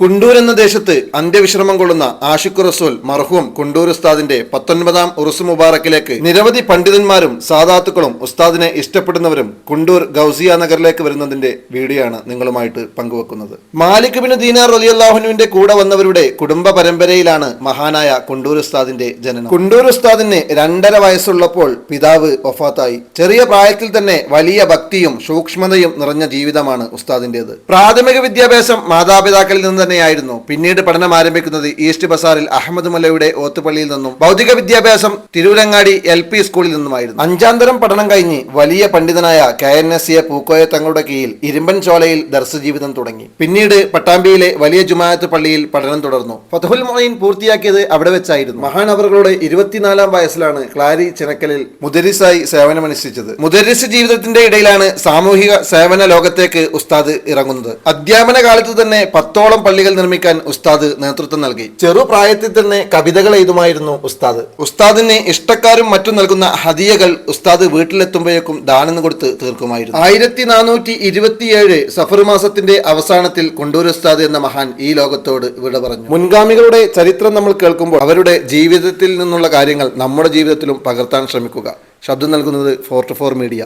കുണ്ടൂർ എന്ന ദേശത്ത് അന്ത്യവിശ്രമം കൊള്ളുന്ന ആഷിഖു റസൂൽ മർഹൂം കുണ്ടൂർ ഉസ്താദിന്റെ പത്തൊൻപതാം ഉറുസ് മുബാറക്കിലേക്ക് നിരവധി പണ്ഡിതന്മാരും സാദാത്തുക്കളും ഉസ്താദിനെ ഇഷ്ടപ്പെടുന്നവരും കുണ്ടൂർ ഗൗസിയ നഗറിലേക്ക് വരുന്നതിന്റെ വീഡിയോയാണ് നിങ്ങളുമായിട്ട് പങ്കുവെക്കുന്നത്. മാലിക് ബിൻ ദീനാർ റലിയല്ലാഹുനുവിന്റെ കൂടെ വന്നവരുടെ കുടുംബ പരമ്പരയിലാണ് മഹാനായ കുണ്ടൂർ ഉസ്താദിന്റെ ജനനം. കുണ്ടൂർ ഉസ്താദിന് രണ്ടര വയസ്സുള്ളപ്പോൾ പിതാവ് വഫാത്തായി. ചെറിയ പ്രായത്തിൽ തന്നെ വലിയ ഭക്തിയും സൂക്ഷ്മതയും നിറഞ്ഞ ജീവിതമാണ് ഉസ്താദിന്റേത്. പ്രാഥമിക വിദ്യാഭ്യാസം മാതാപിതാക്കളിൽ നിന്ന് തന്നെയായിരുന്നു. പിന്നീട് പഠനം ആരംഭിക്കുന്നത് ഈസ്റ്റ് ബസാറിൽ അഹമ്മദ് മുല്ലയുടെ ഓത്തുപള്ളിയിൽ നിന്നും. ഭൗതിക വിദ്യാഭ്യാസം തിരൂരങ്ങാടി എൽ പി സ്കൂളിൽ നിന്നുമായിരുന്നു. അഞ്ചാം തരം പഠനം കഴിഞ്ഞ് വലിയ പണ്ഡിതനായ കെ എൻ എസ് സിയെ പൂക്കോയ തങ്ങളുടെ കീഴിൽ ഇരുമ്പൻ ചോലയിൽ ദർശ ജീവിതം തുടങ്ങി. പിന്നീട് പട്ടാമ്പിയിലെ വലിയ ജുമാഅത്ത് പള്ളിയിൽ പഠനം തുടർന്നു. ഫതഹുൽ മൊയ്ൻ പൂർത്തിയാക്കിയത് അവിടെ വെച്ചായിരുന്നു. മഹാനവറുകളുടെ ഇരുപത്തിനാലാം വയസ്സിലാണ് ക്ലാരി ചിനക്കലിൽ മുദരിസായി സേവനമനുഷ്ഠിച്ചത്. മുദരിസ് ജീവിതത്തിന്റെ ഇടയിലാണ് സാമൂഹിക സേവന ലോകത്തേക്ക് ഉസ്താദ് ഇറങ്ങുന്നത്. അധ്യാപന കാലത്ത് തന്നെ പത്തോളം പള്ളികൾ നിർമ്മിക്കാൻ ഉസ്താദ് നേതൃത്വം നൽകി. ചെറുപ്രായത്തിൽ തന്നെ കവിതകൾ എഴുതുമായിരുന്നു ഉസ്താദ്. ഉസ്താദിന് ഇഷ്ടക്കാരും മറ്റും നൽകുന്ന ഹദിയകൾ ഉസ്താദ് വീട്ടിലെത്തുമ്പോഴേക്കും ദാനം കൊടുത്ത് തീർക്കുമായിരുന്നു. ആയിരത്തി നാനൂറ്റി ഇരുപത്തിയേഴ് സഫർ മാസത്തിന്റെ അവസാനത്തിൽ കൊണ്ടൂർ ഉസ്താദ് എന്ന മഹാൻ ഈ ലോകത്തോട് വിട പറഞ്ഞു. മുൻഗാമികളുടെ ചരിത്രം നമ്മൾ കേൾക്കുമ്പോൾ അവരുടെ ജീവിതത്തിൽ നിന്നുള്ള കാര്യങ്ങൾ നമ്മുടെ ജീവിതത്തിലും പകർത്താൻ ശ്രമിക്കുക. ശബ്ദം നൽകുന്നത് ഫോർ ടു ഫോർ മീഡിയ.